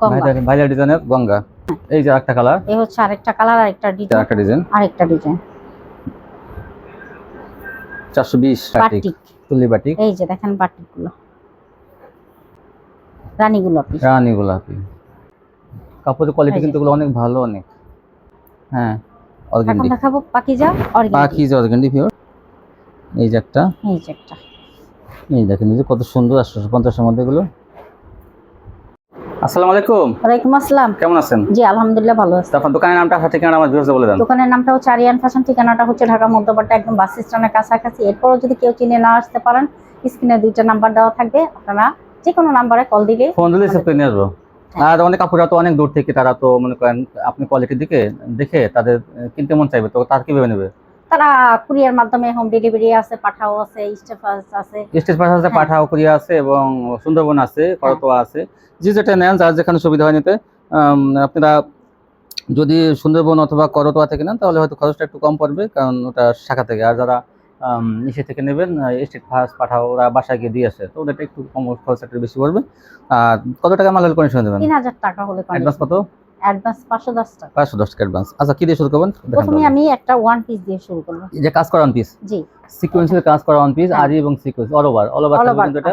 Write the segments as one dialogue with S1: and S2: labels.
S1: গঙ্গা।
S2: ডিজাইনের? গঙ্গা। এই যে একটা কালার।
S1: এই হচ্ছে আরেকটা কালার আরেকটা ডিজাইন।
S2: একটা ডিজাইন।
S1: আরেকটা ডিজাইন।
S2: চারশো বিশ বাটিক
S1: বাটিক।
S2: তুলি বাটিক।
S1: এই যে দেখেন বাটিক রানী গোলাপি।
S2: রানী গোলাপি। কাপড়ের কোয়ালিটি কিন্তু অনেক ভালো অনেক। হ্যাঁ
S1: দেখাবো পাকিজা অর্গানিক
S2: পিওর এই যে একটা।
S1: এই যে একটা।
S2: এই দেখেন এই যে কত সুন্দর আটশোশো পঞ্চাশের মধ্যে এগুলো। আসসালামু আলাইকুম।
S1: ওয়ালাইকুম আসসালাম।
S2: কেমন আছেন?
S1: জি আলহামদুলিল্লাহ ভালো আছি।
S2: আপনার দোকানের নামটা আপনার ঠিকানা আমার ভিউয়ার্সে বলে দেন।
S1: দোকানের নামটা হচ্ছে আরিয়ান ফ্যাশন ঠিকানাটা হচ্ছে ঢাকা মধ্যপাড়া একদম বাস স্ট্যান্ডের কাছাকাছি। এরপরও যদি কেউ চিনে না আসতে পারেন স্ক্রিনে দুইটা নাম্বার দেওয়া থাকবে। আপনারা যে কোনো নাম্বারে কল দিলে
S2: ফোন দিলে সেভ করে নিয়ে আসব।
S1: হ্যাঁ।
S2: আর অনেক কাপড়রা তো অনেক দূর থেকে তারা তো মনে করেন আপনি কোয়ালিটির দিকে দেখে তাদের কিনতে মন চাইবে তো তার কীভাবে নেবে?
S1: তারা কুরিয়ার মাধ্যমে হোম ডেলিভারি আছে পাঠাও আছে স্টেফাস আছে।
S2: পাশে আছে
S1: হ্যাঁ।
S2: পাঠাও আছে এবং সুন্দরবন আছে করতোয়া আছে। যে যেটা নেন যার যেখানে সুবিধা হয় নিতে আপনারা যদি সুন্দরবন অথবা করতোয়া থেকে নেন তাহলে হয়তো খরচটা একটু কম পড়বে কারণ ওটা শাখা থেকে। আর যারা ইসে থেকে নেবেন স্টেট ফার্স্ট পাঠাও ওরা বাসায় গিয়ে দিয়ে আসে তো ওদেরটা একটু কম খরচ একটু বেশি পড়বে। আর কত টাকা মালের কন্ডিশন দেবেন?
S1: তিন হাজার টাকা হলে
S2: অ্যাডভান্স কত?
S1: অ্যাডভান্স পাঁচশো দশ টাকা।
S2: পাঁচশো দশ টাকা অ্যাডভান্স আচ্ছা কি দিয়ে শুরু করবেন?
S1: প্রথমে আমি একটা ওয়ান পিস দিয়ে শুরু করব।
S2: এই যে কাজ করা অন পিস
S1: জি।
S2: সিকোয়েন্সের কাজ করা অন পিস
S1: হ্যাঁ।
S2: আরি এবং sequence all over all over কিন্তু এটা?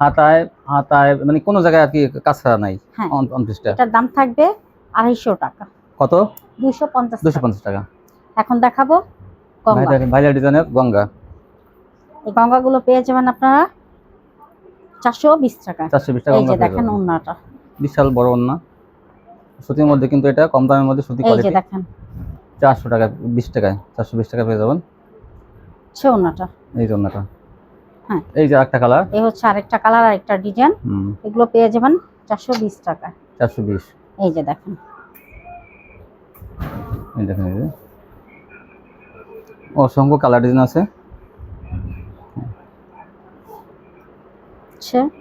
S2: হাতায় হাতায় মানে কোনো জায়গায় আর কি কাজ করা নাই
S1: হ্যাঁ।
S2: অন পিসটা
S1: এটার দাম থাকবে আড়াইশো টাকা।
S2: কত?
S1: দুইশো পঞ্চাশ
S2: দুশো
S1: টাকা।
S2: পঞ্চাশ টাকা।
S1: এখন দেখাবো গঙ্গা।
S2: ভাইলা ভাইলা ডিজাইনের গঙ্গা।
S1: এই গঙ্গাগুলো পেয়ে যাবেন আপনারা চারশো বিশ টাকা
S2: চারশো বিশ টাকা
S1: এই যে দেখেন। উন্নাটা
S2: বিশাল বড় ওন্না সুতির মধ্যে কিন্তু এটা কম দামের মধ্যে সুতি
S1: এই যে
S2: কোয়ালিটি
S1: দেখেন।
S2: চারশো টাকা বিশ টাকায় চারশো বিশ টাকা পেয়ে যাবেন।
S1: সে উন্নাটা
S2: এই যে ওন্নাটা
S1: হ্যাঁ।
S2: এই যে একটা কালার
S1: এই হচ্ছে আরেকটা কালার আরেকটা ডিজাইন
S2: হুম।
S1: এগুলো পেয়ে যাবেন চারশো বিশ টাকা
S2: চারশো বিশ।
S1: এই যে দেখেন।
S2: এই দেখেন এই যে। অসংখ্য কালার ডিজাইন আছে।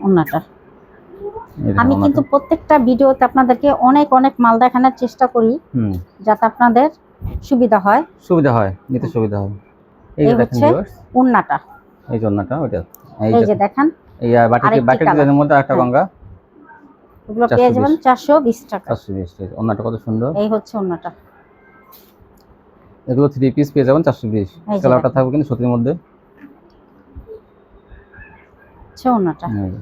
S2: এই দেখেন
S1: আমি কিন্তু প্রত্যেকটা ভিডিওতে আপনাদেরকে অনেক অনেক মাল দেখানোর চেষ্টা করি যাতে আপনাদের সুবিধা হয়।
S2: সুবিধা হয় নিতে সুবিধা হয়। এই যে দেখেন
S1: হচ্ছে উন্নাটা।
S2: এই জন্যটা ওইটা। এই
S1: এই
S2: যে
S1: যে দেখেন
S2: এই বাটিকে
S1: colour।
S2: ডিজাইনের মধ্যে একটা
S1: হ্যাঁ।
S2: গঙ্গা
S1: এগুলো পেয়ে যাবেন চারশো বিশ টাকা।
S2: চারশো বিশ অন্যটা কত সুন্দর।
S1: এই হচ্ছে উন্নাটা।
S2: এগুলো থ্রি পিস পেয়ে যাবেন চারশো বিশ।
S1: এই যে
S2: কালারটা থাকবে কিন্তু সুতির মধ্যে।
S1: সে উন্নাটা।
S2: যে।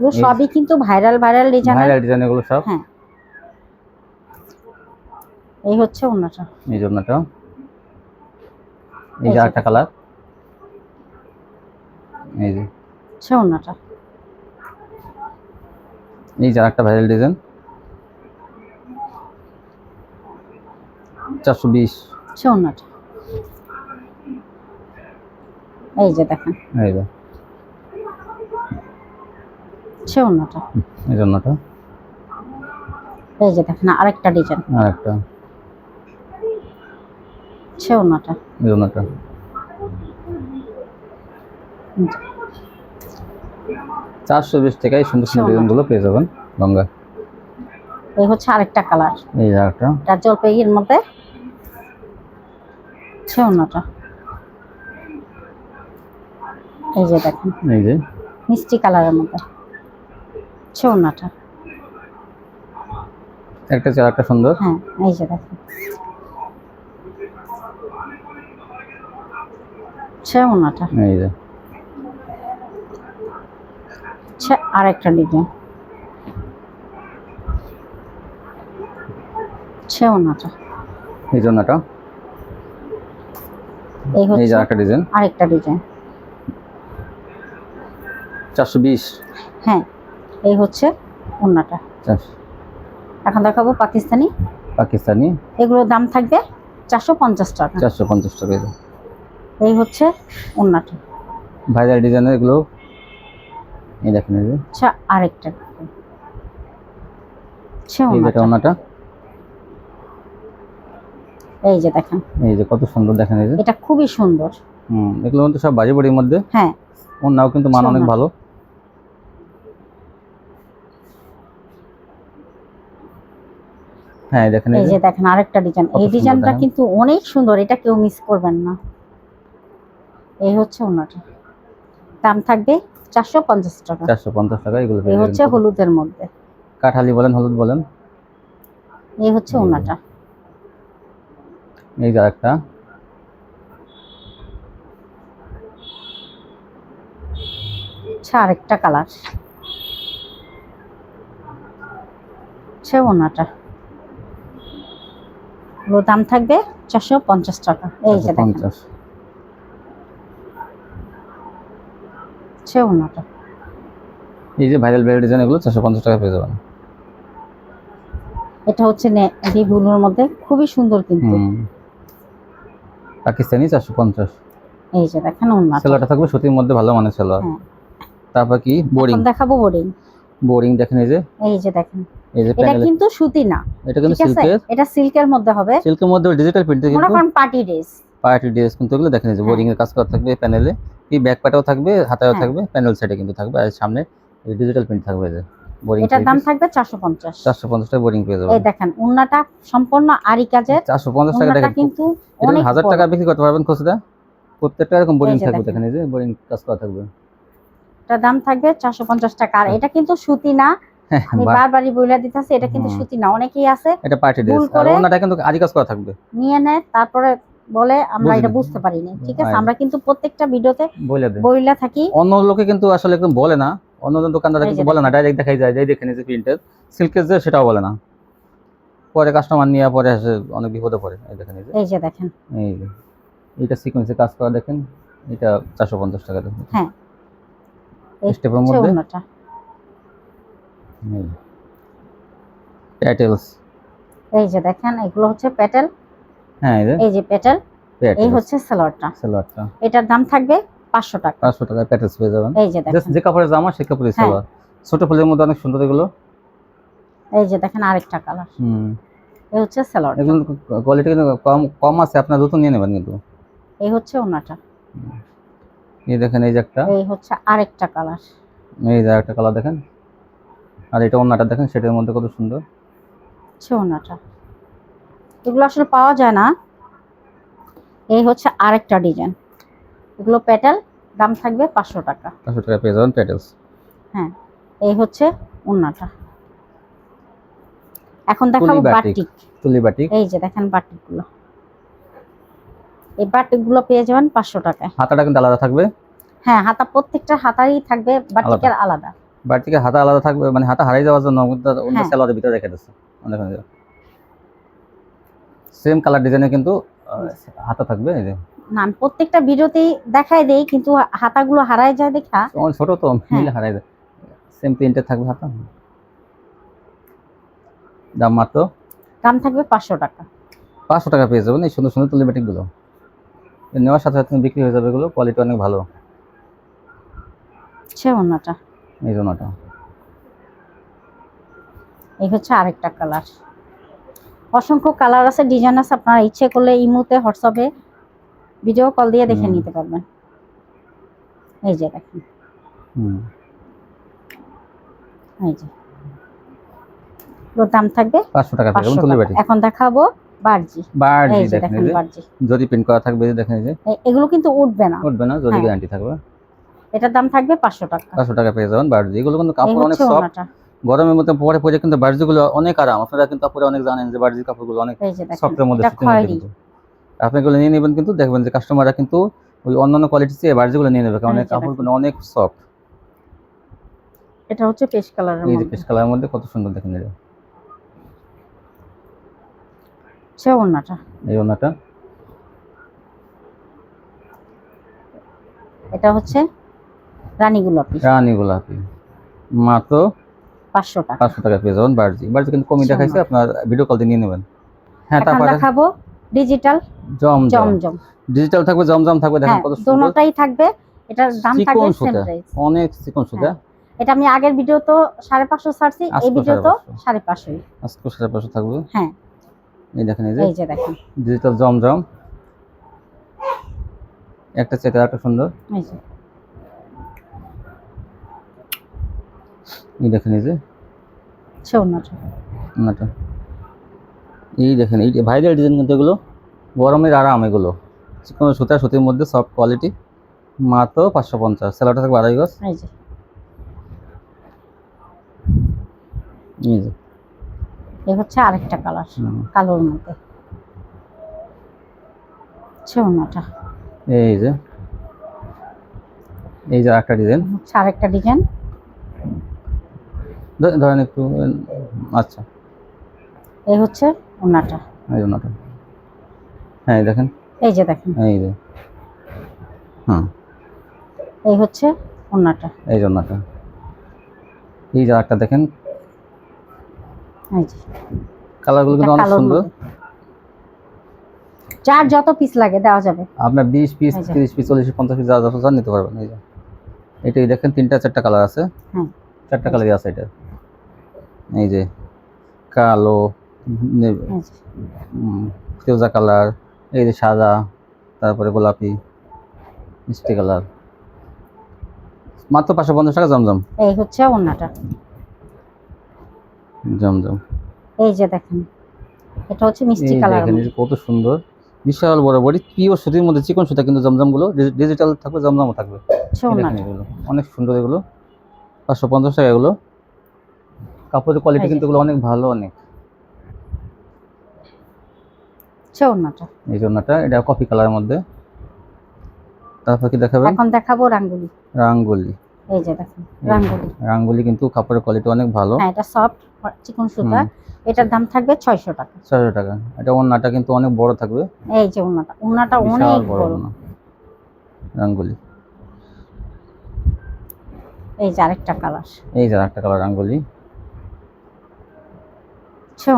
S1: এগুলো সবই কিন্তু viral viral design
S2: viral design এগুলো সব?
S1: হ্যাঁ। এই হচ্ছে উন্নাটা
S2: এই জন্যটা এই
S1: এই
S2: যে
S1: যে।
S2: একটা কালার এই যে।
S1: সে উন্নাটা
S2: এই যে একটা ভাইরাল ডিজাইন চারশো বিশ।
S1: সে উন্নাটা এই যে দেখেন।
S2: এই যে।
S1: সে উন্নাটা
S2: এই জন্যটা
S1: এই যে দেখেন আরেকটা ডিজাইন
S2: আর একটা
S1: সে উন্নাটা
S2: এই জন্যটা চারশো বিশ টাকায় সুন্দর সুন্দর
S1: সোনা।
S2: ডিজাইনগুলো পেয়ে যাবেন গঙ্গা।
S1: এই হচ্ছে আরেকটা কালার
S2: এই যে একটা
S1: এটা জলপাইয়ের মধ্যে। সে উন্নাটা এই যে দেখেন।
S2: এই যে।
S1: মিষ্টি কালারের মধ্যে। সে উন্নাটা
S2: একটা চার একটা সুন্দর।
S1: হ্যাঁ এই যে দেখেন উন্নাটা
S2: এই যে।
S1: সে আরেকটা ডিজাইন উন্নাটা
S2: এই জন্যটা।
S1: এই
S2: এই
S1: হচ্ছে
S2: যে একটা ডিজাইন
S1: আরেকটা ডিজাইন
S2: চারশো বিশ।
S1: হ্যাঁ এই হচ্ছে উন্নাটা এখন দেখাবো পাকিস্তানি।
S2: পাকিস্তানি।
S1: এগুলোর দাম থাকবে চারশো পঞ্চাশ টাকা।
S2: চারশো পঞ্চাশ টাকা এই
S1: হচ্ছে উন্নাটা
S2: ভাইরাল ডিজাইনের এগুলো। এই দেখেন
S1: আচ্ছা আরেকটা সে
S2: এই যেটা
S1: উন্নাটা
S2: ওনাটা
S1: এই যে দেখেন।
S2: এই যে কত সুন্দর দেখেন এই যে।
S1: এটা খুবই সুন্দর।
S2: হুম এগুলো কিন্তু সব বাড়ি বাড়ির মধ্যে।
S1: হ্যাঁ।
S2: ওনাও কিন্তু মান অনেক ভালো। হ্যাঁ দেখেন এই যে।
S1: দেখেন আরেকটা ডিজাইন এই ডিজাইনটা কিন্তু অনেক সুন্দর এটা কেউ মিস করবেন না। এই হচ্ছে ওনাটা। দাম থাকবে চারশো পঞ্চাশ টাকা।
S2: চারশো পঞ্চাশ টাকা এগুলো
S1: এই হচ্ছে হলুদের মধ্যে।
S2: কাঠালি বলেন হলুদ বলেন।
S1: এই হচ্ছে ওনাটা।
S2: এই
S1: হচ্ছে আরেকটা। কালার হচ্ছে ওনাটা। এগুলোর দাম থাকবে চারশো পঞ্চাশ টাকা। এই যে
S2: পঞ্চাশ। এই যে ভাইরাল বেল ডিজাইন এগুলো চারশো পঞ্চাশ টাকা পেয়ে যাবেন।
S1: এটা হচ্ছে নেভি ব্লুর মধ্যে খুবই সুন্দর কিন্তু।
S2: পাকিস্তানি চারশো পঞ্চাশ।
S1: এই যে দেখেন
S2: সেলোয়ারটা থাকবে সুতির মধ্যে ভালো মানের সেলোয়ার।
S1: হ্যাঁ।
S2: তারপর কি? বোরিং।
S1: দেখাবো বোরিং।
S2: বোরিং দেখেন এই যে।
S1: এই যে দেখেন।
S2: এই যে
S1: এটা কিন্তু সুতি না।
S2: এটা কিন্তু সিল্কের
S1: এটা সিল্কের মধ্যে হবে।
S2: সিল্কের মধ্যে ডিজিটাল প্রিন্টে কিন্তু
S1: করেন পার্টি ড্রেস
S2: পার্টি ড্রেস কিন্তু এগুলো দেখেন এই যে
S1: হ্যাঁ।
S2: বোরিং এর কাজ করা থাকবে প্যানেলে এই ব্যাক পাটেও থাকবে হাতায়ও
S1: হ্যাঁ।
S2: থাকবে প্যানেল সাইডে কিন্তু থাকবে। আর সামনে এই ডিজিটাল প্রিন্ট থাকবে এই যে। বোরিং
S1: এটার দাম থাকবে চারশো পঞ্চাশ।
S2: চারশো পঞ্চাশ টাকা বোরিং পেয়ে
S1: এই
S2: যাবেন
S1: দেখেন উন্নাটা সম্পূর্ণ আরি কাজের।
S2: চারশো পঞ্চাশ টাকা দেখেন
S1: কিন্তু অনেক
S2: হাজার টাকা বিক্রি করতে পারবেন খুচরা প্রত্যেকটা এরকম বোরিং
S1: এই
S2: থাকবে।
S1: দেখেন।
S2: এই যে বোরিং কাজ করা থাকবে।
S1: এটার দাম থাকবে চারশো পঞ্চাশ টাকা। আর এটা কিন্তু সুতি না। আমি
S2: বাহ,
S1: বারবারই বইলা দিতেছি এটা কিন্তু সুতি না অনেকেই আছে।
S2: এটা পার্টি ড্রেস
S1: ভুল
S2: আর ওনাটা কিন্তু আদি কাজ করা থাকবে।
S1: নিয়ে নেয় তারপরে বলে আমরা এটা বুঝতে পারিনি ঠিক আছে? আমরা কিন্তু প্রত্যেকটা ভিডিওতে
S2: বলে
S1: বইলা থাকি।
S2: অন্য লোকে কিন্তু আসলে একদম বলে না। অন্য দোকানদার কিন্তু বলে না ডাইরেক্ট দেখাই যায় যাই দেখে নিয়েছে প্রিন্টের সিল্কের যে সেটাও বলে না। পরে কাস্টমার নিয়ে পরে অনেক বিপদে পড়ে। এই দেখেন এই যে।
S1: দেখেন।
S2: এই যে। এইটা সিকোয়েন্সে কাজ করা দেখেন। এটা চারশো পঞ্চাশ টাকা দেখেন।
S1: হ্যাঁ।
S2: স্টেপের মধ্যে? প্যাটেলস
S1: এই। যে দেখেন এগুলো হচ্ছে
S2: হ্যাঁ এই যে
S1: এই হচ্ছে সালোয়ারটা
S2: সালোয়ারটা
S1: এটার দাম থাকবে পাঁচশো টাকা।
S2: পাঁচশো টাকা প্যাটেলস পেয়ে যাবেন।
S1: এই যে দেখেন।
S2: যে কাপড়ের জামা সে কাপড়ের
S1: হ্যাঁ।
S2: সালোয়ার। ছোট ফুলের মধ্যে অনেক সুন্দর এগুলো।
S1: এই যে দেখেন আরেকটা কালার
S2: হুম।
S1: এই হচ্ছে সালোয়ার
S2: এগুলো কোয়ালিটি কিন্তু কম কম আছে আপনার নতুন নিয়ে নেবেন কিন্তু।
S1: এই হচ্ছে ওনাটা।
S2: এই দেখেন এই যে একটা।
S1: এই হচ্ছে আরেকটা কালার।
S2: এই যে একটা কালার দেখেন। আর এটা অন্যটা দেখেন সেটার মধ্যে কত সুন্দর।
S1: হচ্ছে ওনাটা এগুলো আসলে পাওয়া যায় না। এই হচ্ছে আরেকটা ডিজাইন। এগুলো পেটেল দাম থাকবে পাঁচশো টাকা।
S2: পাঁচশো টাকা পেয়ে যাবেন প্যাটেলস।
S1: হ্যাঁ এই হচ্ছে ওনাটা এখন দেখাবো
S2: বাটিক।
S1: বাটিক।
S2: তুলি বাটি
S1: এই যে দেখেন বাটিকগুলো। এই বাটিকগুলো পেয়ে যাবেন পাঁচশো টাকায়।
S2: হাতাটা কিন্তু আলাদা থাকবে?
S1: হ্যাঁ হাতা প্রত্যেকটা হাতারই থাকবে বাটিকের আলাদা।
S2: বাটিকে হাতা আলাদা থাকবে মানে হাতা হারিয়ে যাওয়ার জন্য অন্য। স্যালোয়ারের ভিতরে রেখে দিচ্ছে সেম কালার ডিজাইনে কিন্তু হাতা থাকবে এই যে।
S1: না প্রত্যেকটা ভিডিওতেই দেখায় দেই কিন্তু হাতাগুলো হারায় যায় দেখা।
S2: অনেক ছোট তো
S1: হ্যাঁ।
S2: মিলে হারাই যায়। সেম প্রিন্টের থাকবে হাতা। দাম মাত্র?
S1: দাম থাকবে পাঁচশো টাকা।
S2: পাঁচশো টাকা পেয়ে যাবেন এই সুন্দর সুন্দর তুলি এর নেওয়ার সাথে সাথে বিক্রি হয়ে যাবে এগুলো। কোয়ালিটি অনেক ভালো।
S1: সে ওনাটা
S2: এই জন্যটা
S1: এই হচ্ছে আরেকটা কালার অসংখ্য কালার আছে ডিজাইন আছে আপনারা ইচ্ছে করলে ইমুতে হোয়াটসঅ্যাপে ভিডিও কল দিয়ে দেখে নিতে পারবেন। এই যে দেখেন।
S2: হুম।
S1: এই যে। দাম থাকবে
S2: পাঁচশো টাকা
S1: এখন দেখাবো বার্জি।
S2: বার্জি দেখেন
S1: দেখেন
S2: এই যে।
S1: বার্জি।
S2: যদি প্রিন্ট করা থাকবে এই দেখেন এই যে।
S1: এগুলো কিন্তু উঠবে না।
S2: উঠবে না যদি। গ্যারান্টি থাকবে।
S1: এটার দাম থাকবে পাঁচশো টাকা।
S2: পাঁচশো টাকা পেয়ে যাবেন বার্জি। এগুলো কিন্তু কাপড় অনেক সফট গরমের মধ্যে পরে পরে কিন্তু বার্জিগুলো অনেক আরাম। আপনারা কিন্তু আপনারা অনেক জানেন যে কাপড়গুলো অনেক সফটের মধ্যে
S1: এটা
S2: আপনি এগুলো নিয়ে নেবেন কিন্তু দেখবেন যে কাস্টমাররা কিন্তু ওই অন্যান্য কোয়ালিটি চেয়ে বার্জিগুলো নিয়ে নেবে। কারণ কাপড়গুলো অনেক সফট
S1: এটা হচ্ছে পেস্ট কালারের মধ্যে।
S2: পেস্ট কালারের মধ্যে কত সুন্দর দেখেন এই যে।
S1: সে ওনাটা
S2: এই ওনাটা
S1: এটা হচ্ছে রানী গোলাপি।
S2: রানী গোলাপি। মাত্র
S1: পাঁচশো টাকা।
S2: পাঁচশো টাকা পেয়ে যাবেন বার্জি। বার্জি কিন্তু কমই দেখাইছে আপনার ভিডিও কল দিয়ে নিয়ে নেবেন। হ্যাঁ তারপরে
S1: দেখাবো ডিজিটাল
S2: জম জম ডিজিটাল থাকবে জমজম থাকবে দেখেন
S1: হ্যাঁ
S2: কত সুন্দর।
S1: থাকবে এটার দাম থাকবে সেম প্রাইস
S2: অনেক চিকন সুতা।
S1: এটা আমি আগের ভিডিও তো সাড়ে পাঁচশো ছাড়ছি এই ভিডিও তো
S2: 550
S1: সাড়ে পাঁচশোই।
S2: আজকে সাড়ে পাঁচশো থাকবে।
S1: হ্যাঁ
S2: এই দেখেন এই যে।
S1: এই যে দেখেন।
S2: ডিজিটাল জমজম। একটা চেয়ে একটা সুন্দর।
S1: এই যে।
S2: এই দেখেন এই যে।
S1: ছৌনাটা
S2: নাটা এই দেখেন এই ভাইরাল ডিজাইন কিন্তু এগুলো গরমের আরাম এগুলো। কোনো সুতা সুতির মধ্যে সব কোয়ালিটি মাত্র পাঁচশো পঞ্চাশ। স্যালাডটা থাকবে আড়াই গজ।
S1: এই যে।
S2: যে
S1: এই হচ্ছে আরেকটা কালার কালোর মধ্যে। হচ্ছে ওনাটা
S2: এই যে এই যে একটা ডিজাইন
S1: হচ্ছে আরেকটা ডিজাইন
S2: ধরেন একটু আচ্ছা।
S1: এই হচ্ছে ওনাটা।
S2: এই ওটা। হ্যাঁ এই দেখেন।
S1: এই যে দেখেন।
S2: এই যে। হ্যাঁ
S1: এই হচ্ছে ওনাটা।
S2: এই জন্যটা এই যে একটা দেখেন
S1: যে
S2: কালারগুলো কিন্তু অনেক সুন্দর।
S1: যার যত পিস লাগে দেওয়া যাবে।
S2: আপনার বিশ পিস
S1: এই যে।
S2: তিরিশ পিস চল্লিশ পঞ্চাশ পিস যা যত চান নিতে পারবেন এই যে। এটাই দেখেন তিনটা চারটা কালার আছে।
S1: হ্যাঁ।
S2: চারটা কালারই আছে এটা। এই যে কালো ফিরোজা কালার এই যে সাদা তারপরে গোলাপি মিষ্টি কালার মাত্র পাঁচশো পঞ্চাশ টাকা জমজম।
S1: এই হচ্ছে ওনাটা
S2: জমজম
S1: এই যে দেখেন এটা হচ্ছে মিষ্টি কালার
S2: কত সুন্দর। বিশাল বড় বড়ি পিওর সুতির মধ্যে চিকন সুতা কিন্তু জমজমগুলো ডিজিটাল থাকবে জমজমও থাকবে। অনেক সুন্দর এগুলো। পাঁচশো পঞ্চাশ টাকা এগুলো। কাপড়ের কোয়ালিটি কিন্তু এগুলো অনেক ভালো অনেক। এই জন্যটা এটা কফি কালারের মধ্যে। তারপর কি দেখাবেন?
S1: এখন দেখাবো রাঙ্গুলি।
S2: রাঙ্গুলি।
S1: এই যে দেখেন রাঙ্গুলি।
S2: রাঙ্গুলি কিন্তু কাপড়ের কোয়ালিটি অনেক ভালো।
S1: হ্যাঁ এটা সফট চিকন সুতা। এটার দাম থাকবে ছয়শো টাকা।
S2: ছয়শো টাকা। এটা ওড়নাটা কিন্তু অনেক বড় থাকবে।
S1: এই যে ওনাটা
S2: বিশাল
S1: অনেক
S2: বড় রাঙ্গুলি।
S1: এই যে আরেকটা কালার
S2: এই যে একটা কালার রাঙ্গুলি।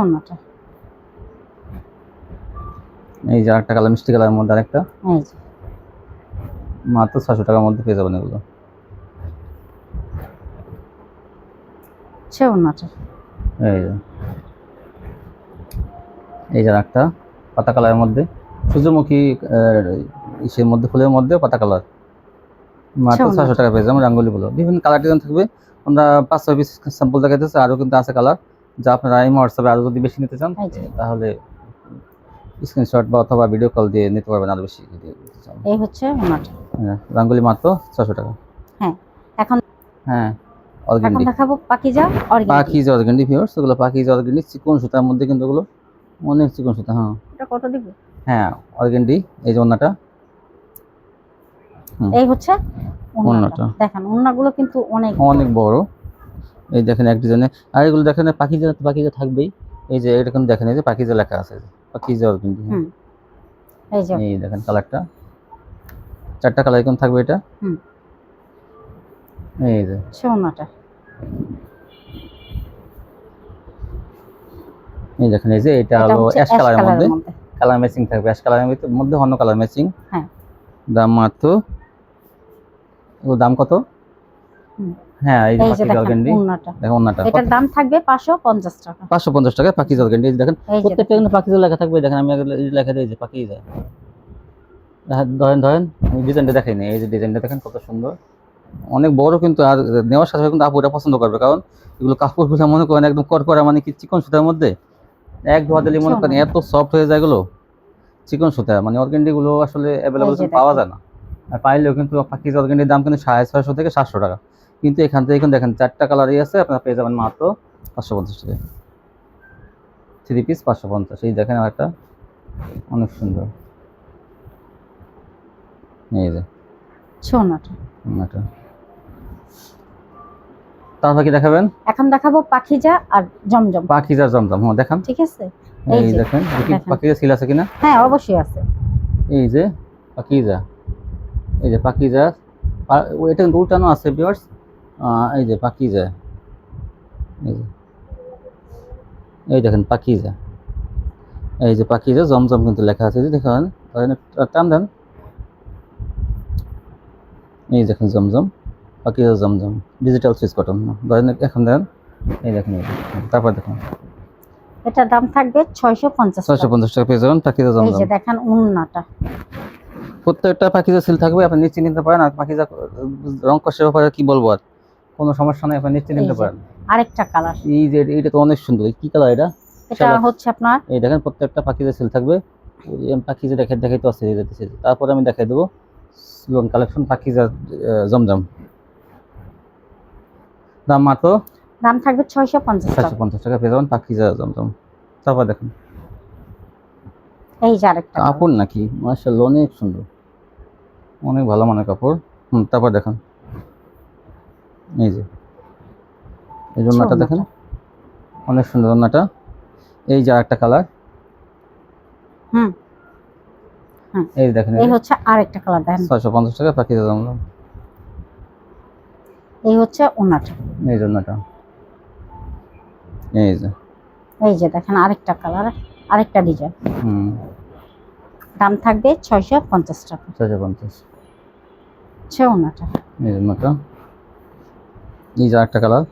S1: ওনাটা
S2: এই যে একটা কালার মিষ্টি কালারের মধ্যে আরেকটা।
S1: এই যে।
S2: মাত্র ছশো টাকার মধ্যে পেয়ে যাবেন এগুলো।
S1: হচ্ছে ওনাটা
S2: এই যে। এই যে একটা পাতা কালারের মধ্যে। সূর্যমুখী ইসের মধ্যে ফুলের মধ্যে পাতা কালার। মাত্র
S1: আচ্ছা,
S2: ছশো টাকা পেয়ে যাবেন রাঙ্গুলিগুলো বিভিন্ন কালার ডিজাইন থাকবে। আমরা পাঁচ ছয় পিস স্যাম্পল দেখাইতেছে আরও কিন্তু আছে কালার। যা আপনারা এই হোয়াটসঅ্যাপে আরও যদি বেশি নিতে চান। তাহলে স্ক্রিনশট বা অথবা ভিডিও কল দিয়ে নিতে পারবেন আরও বেশি।
S1: এই হচ্ছে ওনাটা
S2: হ্যাঁ, রাঙ্গুলি মাত্র ছশো টাকা।
S1: হ্যাঁ এখন
S2: হ্যাঁ।
S1: দেখাবো পাকিজা অর্গানিক।
S2: ভিউয়ার্স ওগুলো চিকন সুতার মধ্যে কিন্তু ওগুলো অনেক চিকন সুতা হ্যাঁ।
S1: এটা কত দিব?
S2: হ্যাঁ অর্গেন্ডি এই যে ওনাটা
S1: এই হচ্ছে ওন্নাটা।
S2: ওন্নাটা।
S1: দেখেন কিন্তু অনেক
S2: অনেক বড়। এই দেখেন এক ডিজাইনে। আর এগুলো দেখেন থাকবেই। এই যে এটা কিন্তু দেখেন এই যে পাখিজা লেখা আছে
S1: এই যে
S2: এই দেখেন কালারটা চারটা কালার এরকম থাকবে এটা।
S1: হুম।
S2: এই যে।
S1: হচ্ছে
S2: এই দেখেন এই যে এটা
S1: এটা
S2: হলো অ্যাশ
S1: অ্যাশ
S2: কালারের মধ্যে। কালার ম্যাচিং থাকবে অ্যাশ কালারের মধ্যে অন্য কালার ম্যাচিং
S1: হ্যাঁ।
S2: দাম মাত্র ও দাম কত? হ্যাঁ এই যে পাখি
S1: দেখেন
S2: জলগেন্ডি দেখেন ওনাটা
S1: এটার দাম থাকবে পাঁচশো পঞ্চাশ টাকা।
S2: পাঁচশো পঞ্চাশ টাকা পাখি জলগেন্ডি এই দেখেন প্রত্যেকটা কিন্তু পাখি লেখা থাকবে। দেখেন আমি লেখা দিয়েছি পাখি যায় ধরেন ধরেন আমি ডিজাইনটা দেখাই নি। এই যে ডিজাইনটা দেখেন কত সুন্দর। অনেক বড় কিন্তু আর নেওয়ার সাথে কিন্তু আপুরা পছন্দ করবে। কারণ এগুলো কাপড়গুলো মনে করেন একদম কড়কড়া মানে কি চিকন সুতার মধ্যে? এক ধোয়া দিলে মনে করেন এত সফট হয়ে যায় এগুলো। চিকন সুতা মানে অর্গেন্ডিগুলো আসলে অ্যাভেলেবল পাওয়া যায় না। আর পাইলেও কিন্তু পাখি অর্গেন্ডির দাম কিন্তু সাড়ে ছয়শো থেকে সাতশো টাকা। কিন্তু এখান থেকে কিন্তু দেখেন চারটা কালারই আছে আপনারা পেয়ে যাবেন মাত্র পাঁচশো পঞ্চাশ টাকা থ্রি পিস পাঁচশো পঞ্চাশ এই দেখেন একটা। অনেক সুন্দর। এই যে।
S1: হচ্ছে ওন্নাটা
S2: একটা তারপর কি দেখাবেন?
S1: এখন দেখাবো পাখিজা আর জমজম।
S2: পাখিজার জমজম। হ্যাঁ দেখান।
S1: ঠিক আছে? এই
S2: দেখেন দেখি
S1: দেখেন।
S2: পাখিজা সিল আছে কিনা?
S1: হ্যাঁ অবশ্যই আছে।
S2: এই যে পাকিজা এই যে পাকিজা পা- ও এটা কিন্তু উল্টানো আছে ভিউয়ার্স এই যে পাকিজা এই যে এই দেখেন পাকিজা এই যে পাকিজা জমজম কিন্তু লেখা আছে। যে দেখেন টান দেন। এই দেখেন জমজম। পাকিজা জমজম। ডিজিটাল সুইচ কটন ধরেন এখন দেন এই দেখেন। তারপর দেখুন।
S1: এটার দাম থাকবে ছয়শো পঞ্চাশ
S2: ছয়শো পঞ্চাশ টাকা পেয়ে যাবেন পাকিজা জমজম।
S1: দেখেন উন্নাটা।
S2: প্রত্যেকটা পাখিজা সিল থাকবে আপনি নিশ্চিত নিতে পারেন। আর পাখিজা রং কষের ব্যাপারে কি বলব আর? কোনো সমস্যা নেই আপনি নিশ্চিত নিতে পারেন।
S1: আরেকটা কালার
S2: এই যে এটা তো অনেক সুন্দর। কি কালার এটা?
S1: এটা হচ্ছে আপনার
S2: এই দেখেন প্রত্যেকটা পাখিজা সিল থাকবে। পাখিজা দেখে দেখাই তো আছে যেতেছে তারপরে আমি দেখাই দেবো। সিলন কালেকশন পাখিজা জমজম। দাম মাত্র?
S1: দাম থাকবে ছয়শো পঞ্চাশ টাকা।
S2: পঞ্চাশ টাকা পেয়ে যাবেন পাখিজা জমজম তারপর দেখেন।
S1: এই যে আরেকটা
S2: কাপড়। নাকি? মার্শাল্লাহ অনেক সুন্দর। অনেক ভালো মানের কাপড়। হুম তারপর দেখেন। এই যে। এই জন্যটা দেখেন। অনেক সুন্দর ওন্নাটা এই যে একটা কালার।
S1: হুম।
S2: এই দেখেন।
S1: এই হচ্ছে আরেকটা কালার দেখেন।
S2: ছয়শো পঞ্চাশ টাকা পাখিজা জমজম
S1: এই হচ্ছে ওনাটা
S2: এই জন্যটা এই যে।
S1: এই যে দেখেন আরেকটা কালার আরেকটা ডিজাইন।
S2: হুম।
S1: দাম থাকবে ছয়শো পঞ্চাশ টাকা।
S2: ছয়শো পঞ্চাশ।
S1: হচ্ছে ওনাটা
S2: এই জন্যটা এই যে একটা কালার।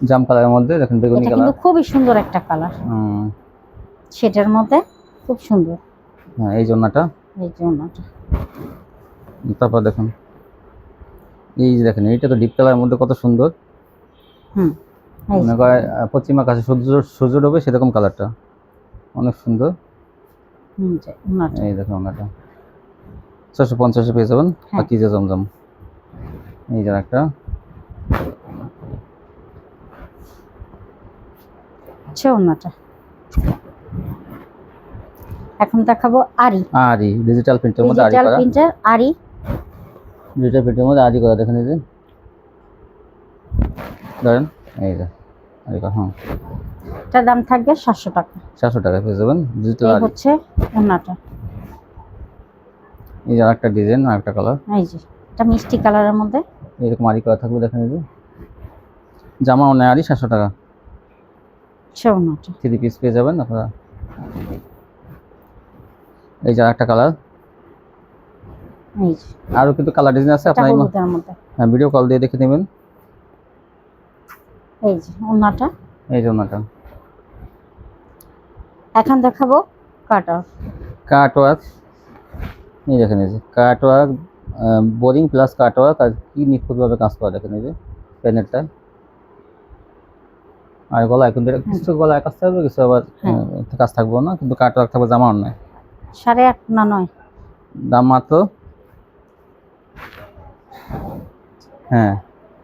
S2: জাম কালারের মধ্যে দেখেন বেগুনি কালার।
S1: কিন্তু খুবই সুন্দর একটা কালার।
S2: হুম।
S1: সেটার মধ্যে খুব সুন্দর।
S2: হ্যাঁ এই জন্যটা
S1: এই যে ওনাটা
S2: তারপর দেখুন। এই যে দেখেন এইটা তো ডিপ কালারের মধ্যে কত সুন্দর।
S1: হুম
S2: মনে পশ্চিমা কাছে সূর্য সূর্য ডোবে সেরকম কালারটা অনেক সুন্দর। এই দেখুন ওনাটা ছশো পঞ্চাশে পেয়ে যাবেন
S1: হ্যাঁ।
S2: বাকি যে জমজম। এই যে একটা
S1: হচ্ছে ওনাটা এখন দেখাবো আরি।
S2: আরি ডিজিটাল প্রিন্টের মধ্যে আরি
S1: ডিজিটাল প্রিন্টার আরি।
S2: ডিজিটাল প্রিন্টের মধ্যে আরি করা দেখেন এই যে ধরেন এই যে হ্যাঁ।
S1: এটার দাম থাকবে সাতশো টাকা।
S2: চারশো টাকা পেয়ে যাবেন আরি
S1: হচ্ছে ওনাটা
S2: এই যে আরেকটা ডিজাইন আরেকটা কালার
S1: এই যে এটা মিষ্টি কালারের মধ্যে।
S2: এরকম আরি করা থাকবে দেখেন এই যে জামা অনেক আরি সাতশো টাকা।
S1: ওনাটা
S2: থ্রি পিস পেয়ে যাবেন আপনারা। এই যে একটা কালার আরও কিন্তু কালার ডিজাইন আছে আপনার
S1: মধ্যে।
S2: ভিডিও কল দিয়ে দেখে নেবেন।
S1: এই যে ওনাটা
S2: এই যে ওনাটা
S1: এখন দেখাবো কাটার
S2: কাট ওয়ার্ক এই দেখেন এই যে cut work boring plus cut work আর কি নিখুঁতভাবে কাজ করা দেখেন এই যে প্যানেরটা আর কিন্তু এটা কিছু গলায় কাজ থাকবে কিছু আবার
S1: হ্যাঁ।
S2: কাজ থাকব না কিন্তু কাট ওয়ার্ক থাকবে জামা অন্যায়
S1: সাড়ে আট না নয়?
S2: দাম মাত্র হ্যাঁ।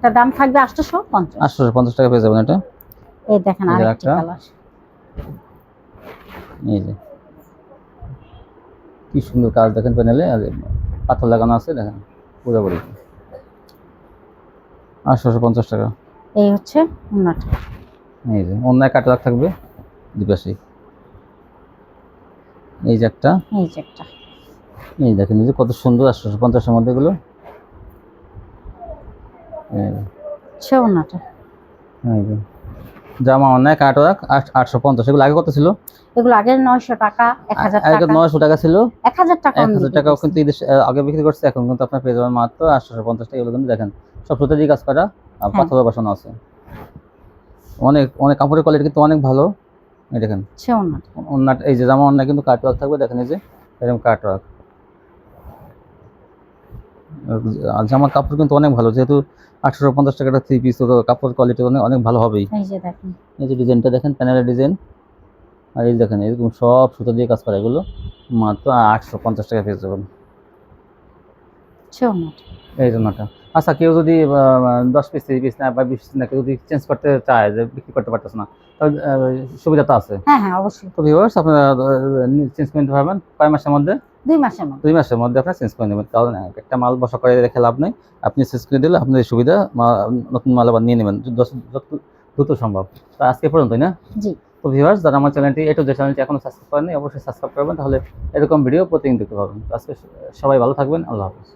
S1: এটার দাম থাকবে আটশোশো পঞ্চাশ।
S2: আটশো পঞ্চাশ টাকা পেয়ে যাবেন এটা।
S1: এই দেখেন। কালার।
S2: এই যে। কি সুন্দর কাজ দেখেন প্যানেলে আর পাথর লাগানো আছে দেখেন পুরোপুরি। আটশোশো পঞ্চাশ টাকা।
S1: এই হচ্ছে
S2: এই যে অন্যায় কাটা থাকবে দুপাশে এই যে একটা।
S1: এই যে একটা।
S2: এই দেখেন এই যে কত সুন্দর আটশোশো পঞ্চাশের মধ্যে এগুলো। এই যে। জামা অন্যায় কাটওয়ার্ক আটশো পঞ্চাশ। এগুলো আগে কত ছিল?
S1: এগুলো আগের নয়শো টাকা এক হাজার
S2: আগে
S1: টাকা।
S2: নয়শো টাকা ছিল।
S1: এক হাজার টাকা
S2: এক হাজার টাকাও কিন্তু আগে বিক্রি করছে। এখন কিন্তু আপনার পেয়ে যাবেন মাত্র আটশোশো পঞ্চাশ টাকা। এগুলো কিন্তু দেখেন সব সুতারি কাজ করা আর
S1: হ্যাঁ।
S2: বসানো আছে। অনেক অনেক কাপড়ের কোয়ালিটি কিন্তু অনেক ভালো। এই দেখেন। অন্য এই যে জামা অন্য কিন্তু কাটওয়ার্ক থাকবে। দেখেন এই যে এরকম কাটওয়ার্ক জামার কাপড় কিন্তু অনেক ভালো যেহেতু আটশোশো পঞ্চাশ টাকাটা থ্রি পিস তো কাপড় কোয়ালিটি অনেক অনেক ভালো হবেই।
S1: এই যে
S2: ডিজাইনটা দেখেন প্যানেলের ডিজাইন। আর এই দেখেন এরকম সব সুতো দিয়ে কাজ করা এগুলো মাত্র আটশো পঞ্চাশ টাকা পেয়ে যাবেন। এই জন্যটা আচ্ছা কেউ যদি দশ পিস তিরিশ পিস না বা বিশ পিস না কেউ যদি চেঞ্জ করতে চায় যে বিক্রি করতে পারতেছে না তাহলে সুবিধা তো আছে।
S1: হ্যাঁ হ্যাঁ অবশ্যই।
S2: তো ভিউয়ার্স আপনারা চেঞ্জ করে নিতে পারবেন। কয় মাসের মধ্যে?
S1: দুই মাসের মধ্যে।
S2: দুই মাসের মধ্যে আপনারা চেঞ্জ করে নেবেন কারণ একটা মাল বসা করে রেখে লাভ নেই। আপনি চেঞ্জ করে দিলে আপনার সুবিধা নতুন মাল আবার নিয়ে নেবেন দ্রুত সম্ভব। তো আজকে পর্যন্তই না?
S1: জি।
S2: তো ভিউয়ার্স যারা আমার চ্যানেলটি এটু যে চ্যানেলটি এখনও সাবস্ক্রাইব করেনি অবশ্যই সাবস্ক্রাইব করবেন তাহলে এরকম ভিডিও প্রতিদিন দেখতে পাবেন। আজকে সবাই ভালো থাকবেন আল্লাহ হাফিজ।